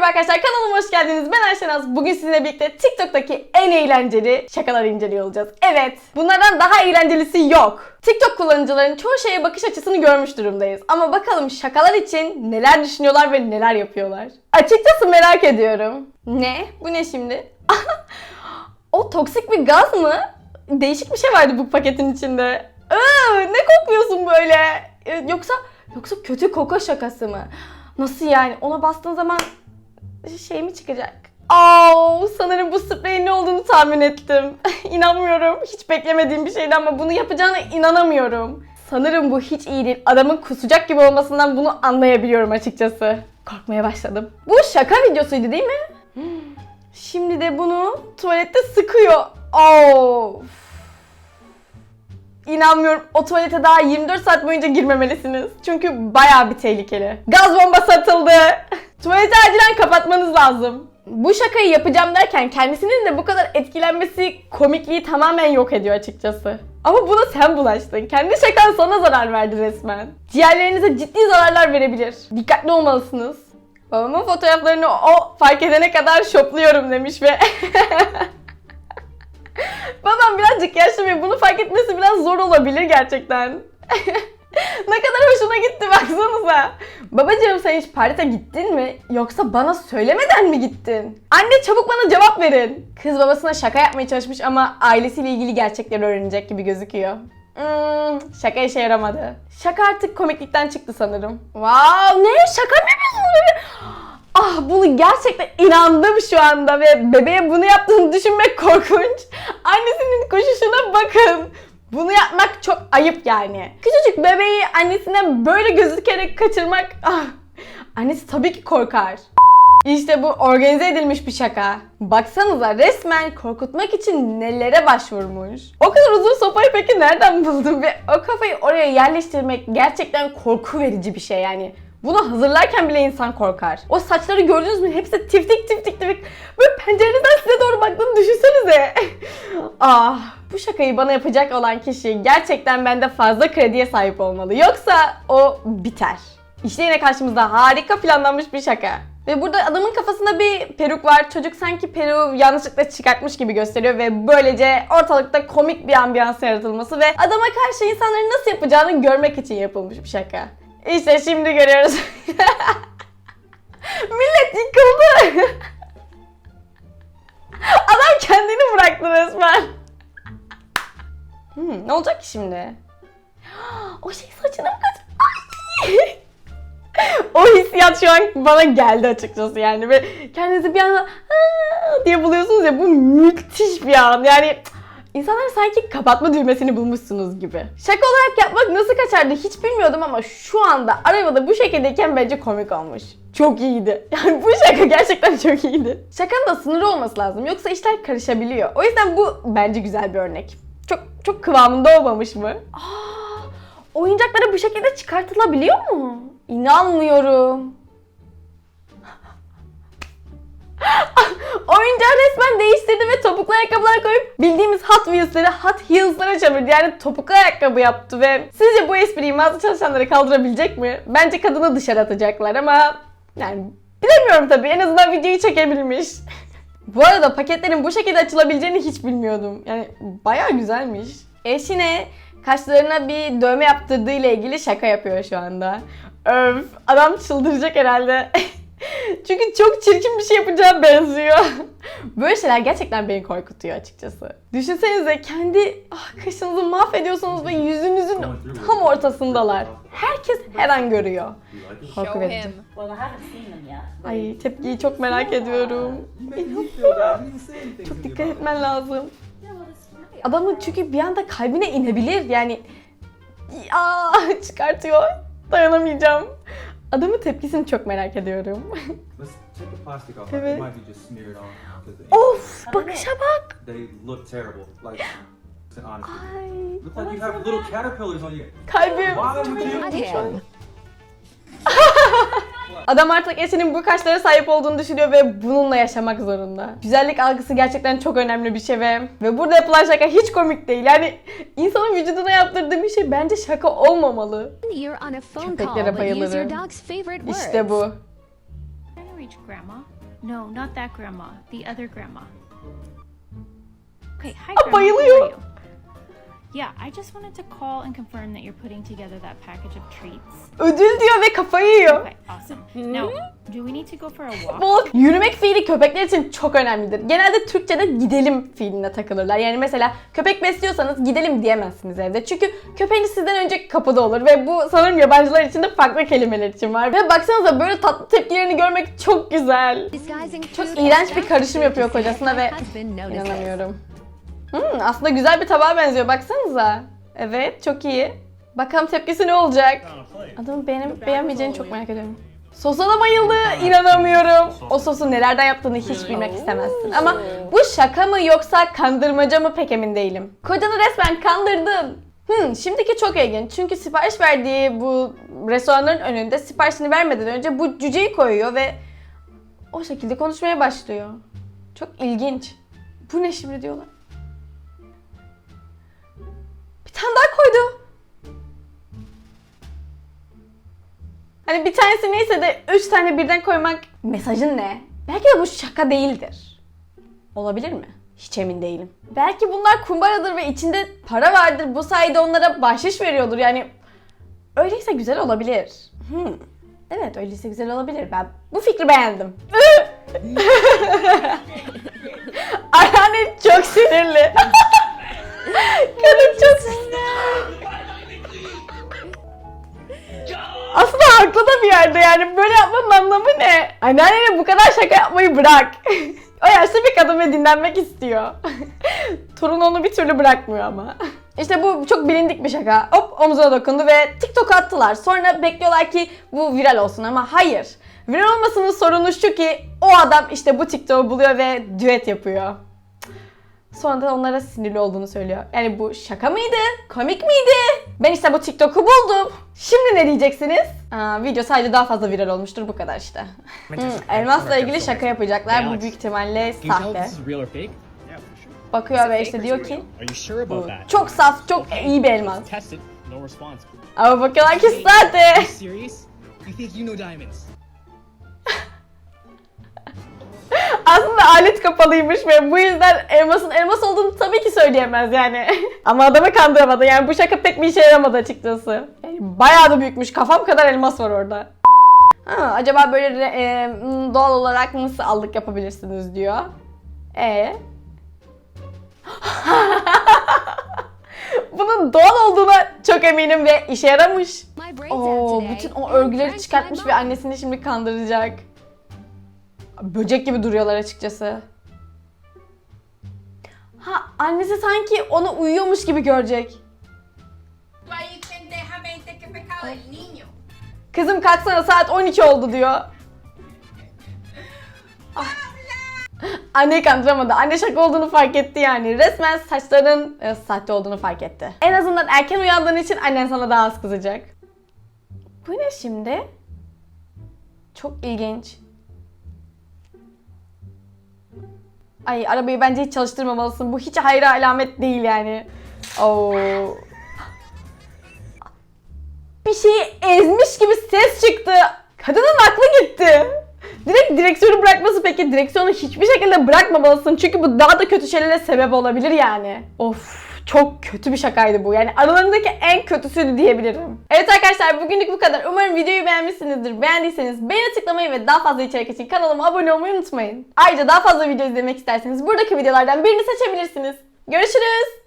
merhaba arkadaşlar kanalıma hoş geldiniz. Ben Ayşenaz. Bugün sizinle birlikte TikTok'taki en eğlenceli şakaları inceliyor olacağız. Evet, bunlardan daha eğlencelisi yok. TikTok kullanıcıların çoğu şeye bakış açısını görmüş durumdayız. Ama bakalım şakalar için neler düşünüyorlar ve neler yapıyorlar. Açıkçası merak ediyorum. Ne? Bu ne şimdi? o toksik bir gaz mı? Değişik bir şey vardı bu paketin içinde. Iı, ne kokmuyorsun böyle? Ee, Yoksa yoksa kötü koku şakası mı? Nasıl yani? Ona bastığın zaman şey mi çıkacak? Aa, sanırım bu spreyin ne olduğunu tahmin ettim. İnanmıyorum. Hiç beklemediğim bir şeydi ama bunu yapacağına inanamıyorum. Sanırım bu hiç iyi değil. Adamın kusacak gibi olmasından bunu anlayabiliyorum açıkçası. Korkmaya başladım. Bu şaka videosuydu değil mi? Şimdi de bunu tuvalette sıkıyor. Of. İnanmıyorum. O tuvalete daha 24 saat boyunca girmemelisiniz. Çünkü bayağı bir tehlikeli. Gaz bombası atıldı. Tuvaleti acilen kapatmanız lazım. Bu şakayı yapacağım derken kendisinin de bu kadar etkilenmesi komikliği tamamen yok ediyor açıkçası. Ama buna sen bulaştın. Kendi şakan sana zarar verdi resmen. Ciğerlerinize ciddi zararlar verebilir. Dikkatli olmalısınız. Babamın fotoğraflarını o fark edene kadar şopluyorum demiş ve Babam birazcık yaşlı ve bunu fark etmesi biraz zor olabilir gerçekten. ne kadar hoşuna gitti baksanıza. Babacığım sen hiç Paris'e gittin mi? Yoksa bana söylemeden mi gittin? Anne çabuk bana cevap verin. Kız babasına şaka yapmaya çalışmış ama ailesiyle ilgili gerçekleri öğrenecek gibi gözüküyor. Hmm, şaka işe yaramadı. Şaka artık komiklikten çıktı sanırım. Wow ne? Şaka mı yapıyorsunuz bebe? Ah bunu gerçekten inandım şu anda ve bebeğe bunu yaptığını düşünmek korkunç. Annesinin koşuşuna bakın. Bunu yapmak çok ayıp yani. Küçücük bebeği annesinden böyle gözükerek kaçırmak... Ah, annesi tabii ki korkar. İşte bu organize edilmiş bir şaka. Baksanıza resmen korkutmak için nelere başvurmuş. O kadar uzun sopayı peki nereden buldun ve o kafayı oraya yerleştirmek gerçekten korku verici bir şey yani. Bunu hazırlarken bile insan korkar. O saçları gördünüz mü? Hepsi tiftik tiftik tiftik. Böyle pencereden size doğru baktığını düşünsenize. ah, bu şakayı bana yapacak olan kişi gerçekten bende fazla krediye sahip olmalı. Yoksa o biter. İşte yine karşımızda harika planlanmış bir şaka. Ve burada adamın kafasında bir peruk var. Çocuk sanki peruğu yanlışlıkla çıkartmış gibi gösteriyor ve böylece ortalıkta komik bir ambiyans yaratılması ve adama karşı insanların nasıl yapacağını görmek için yapılmış bir şaka. İşte şimdi görüyoruz. Millet yıkıldı. Adam kendini bıraktı resmen. Hmm, ne olacak ki şimdi? O şey saçına mı o hissiyat şu an bana geldi açıkçası yani. Ve kendinizi bir anda diye buluyorsunuz ya bu müthiş bir an. Yani insanlar sanki kapatma düğmesini bulmuşsunuz gibi. Şaka olarak yapmak nasıl kaçardı hiç bilmiyordum ama şu anda arabada bu şekildeyken bence komik olmuş. Çok iyiydi. Yani bu şaka gerçekten çok iyiydi. Şakanın da sınırı olması lazım yoksa işler karışabiliyor. O yüzden bu bence güzel bir örnek. Çok çok kıvamında olmamış mı? Aa, oyuncaklara bu şekilde çıkartılabiliyor mu? İnanmıyorum. Oyuncağı resmen değiştirdi ve topuklu ayakkabılar koyup bildiğimiz Hot Wheels'leri Hot Heels'lara çevirdi. Yani topuklu ayakkabı yaptı ve sizce bu espriyi mağaza çalışanları kaldırabilecek mi? Bence kadını dışarı atacaklar ama yani bilemiyorum tabii. En azından videoyu çekebilmiş. bu arada paketlerin bu şekilde açılabileceğini hiç bilmiyordum. Yani bayağı güzelmiş. Eşine kaşlarına bir dövme yaptırdığı ile ilgili şaka yapıyor şu anda. Öf, adam çıldıracak herhalde. Çünkü çok çirkin bir şey yapacağı benziyor. Böyle şeyler gerçekten beni korkutuyor açıkçası. Düşünsenize kendi ah, kaşınızı mahvediyorsunuz ve yüzünüzün tam ortasındalar. Herkes her an görüyor. Korku verici. Ay tepkiyi çok merak ediyorum. Çok dikkat etmen lazım. Adamın çünkü bir anda kalbine inebilir yani. Ya çıkartıyor. Dayanamayacağım. Adamın tepkisini çok merak ediyorum. Let's take the plastic off. Evet. It might be just smeared on. 'cause the of bakışa bak. They look terrible. Like, honestly. Ay Look like you have little caterpillars on you. kalbim. Why would you? Adam artık eşinin bu kaşlara sahip olduğunu düşünüyor ve bununla yaşamak zorunda. Güzellik algısı gerçekten çok önemli bir şey ve ve burada yapılan şaka hiç komik değil. Yani insanın vücuduna yaptırdığı bir şey bence şaka olmamalı. Köpeklere bayılırım. İşte bu. No, not that Grandma. The other Grandma. Okay, hi, Grandma. bayılıyor. Yeah, I just wanted to call and confirm that you're putting together that package of treats. Ödül diyor ve kafayı yiyor. Okay, awesome. Now, do we need to go for a walk? Bu yürümek fiili köpekler için çok önemlidir. Genelde Türkçe'de gidelim fiiline takılırlar. Yani mesela köpek besliyorsanız gidelim diyemezsiniz evde. Çünkü köpeğiniz sizden önce kapıda olur ve bu sanırım yabancılar için de farklı kelimeler için var. Ve baksanıza böyle tatlı tepkilerini görmek çok güzel. Çok iğrenç bir karışım yapıyor kocasına ve İnanamıyorum. Hmm, aslında güzel bir tabağa benziyor baksanıza. Evet çok iyi. Bakalım tepkisi ne olacak? Adamın beğenip beğenmeyeceğini çok merak ediyorum. Sosa da bayıldı. İnanamıyorum. O sosu nelerden yaptığını hiç bilmek istemezsin. Ama bu şaka mı yoksa kandırmaca mı pek emin değilim. Kocanı resmen kandırdın. Hmm, şimdiki çok ilginç. Çünkü sipariş verdiği bu restoranların önünde siparişini vermeden önce bu cüceyi koyuyor ve o şekilde konuşmaya başlıyor. Çok ilginç. Bu ne şimdi diyorlar. Daha koydu. Hani bir tanesi neyse de üç tane birden koymak mesajın ne? Belki de bu şaka değildir. Olabilir mi? Hiç emin değilim. Belki bunlar kumbaradır ve içinde para vardır. Bu sayede onlara bahşiş veriyordur. Yani öyleyse güzel olabilir. Hmm. Evet öyleyse güzel olabilir. Ben bu fikri beğendim. Anneannene bu kadar şaka yapmayı bırak. o yaşlı bir kadın ve dinlenmek istiyor. Torun onu bir türlü bırakmıyor ama. İşte bu çok bilindik bir şaka. Hop omzuna dokundu ve TikTok'a attılar. Sonra bekliyorlar ki bu viral olsun ama hayır. Viral olmasının sorunu şu ki o adam işte bu TikTok'u buluyor ve düet yapıyor. Sonra da onlara sinirli olduğunu söylüyor. Yani bu şaka mıydı? Komik miydi? Ben işte bu TikTok'u buldum. Şimdi ne diyeceksiniz? Aa, video sadece daha fazla viral olmuştur bu kadar işte. Hmm, elmasla ilgili şaka yapacaklar. Bu büyük ihtimalle sahte. Bakıyor ve işte diyor ki bu çok saf, çok iyi bir elmas. Ama bakıyorlar ki sahte. Aslında alet kapalıymış ve bu yüzden elmasın elmas olduğunu tabii ki söyleyemez yani. Ama adamı kandıramadı yani bu şaka pek bir işe yaramadı açıkçası. Yani bayağı da büyükmüş kafam kadar elmas var orada. Ha, acaba böyle e, doğal olarak nasıl aldık yapabilirsiniz diyor. E Bunun doğal olduğuna çok eminim ve işe yaramış. Oo, bütün o örgüleri çıkartmış ve annesini şimdi kandıracak. Böcek gibi duruyorlar açıkçası. Ha annesi sanki ona uyuyormuş gibi görecek. Kızım kalksana saat 12 oldu diyor. Ah. Anneyi kandıramadı. Anne şaka olduğunu fark etti yani. Resmen saçların e, sahte olduğunu fark etti. En azından erken uyandığın için annen sana daha az kızacak. Bu ne şimdi? Çok ilginç. Ay arabayı bence hiç çalıştırmamalısın. Bu hiç hayra alamet değil yani. Oo. Bir şeyi ezmiş gibi ses çıktı. Kadının aklı gitti. Direkt direksiyonu bırakması peki direksiyonu hiçbir şekilde bırakmamalısın. Çünkü bu daha da kötü şeylere sebep olabilir yani. Of çok kötü bir şakaydı bu. Yani aralarındaki en kötüsüydü diyebilirim. Evet arkadaşlar bugünlük bu kadar. Umarım videoyu beğenmişsinizdir. Beğendiyseniz beğeni tıklamayı ve daha fazla içerik için kanalıma abone olmayı unutmayın. Ayrıca daha fazla video izlemek isterseniz buradaki videolardan birini seçebilirsiniz. Görüşürüz.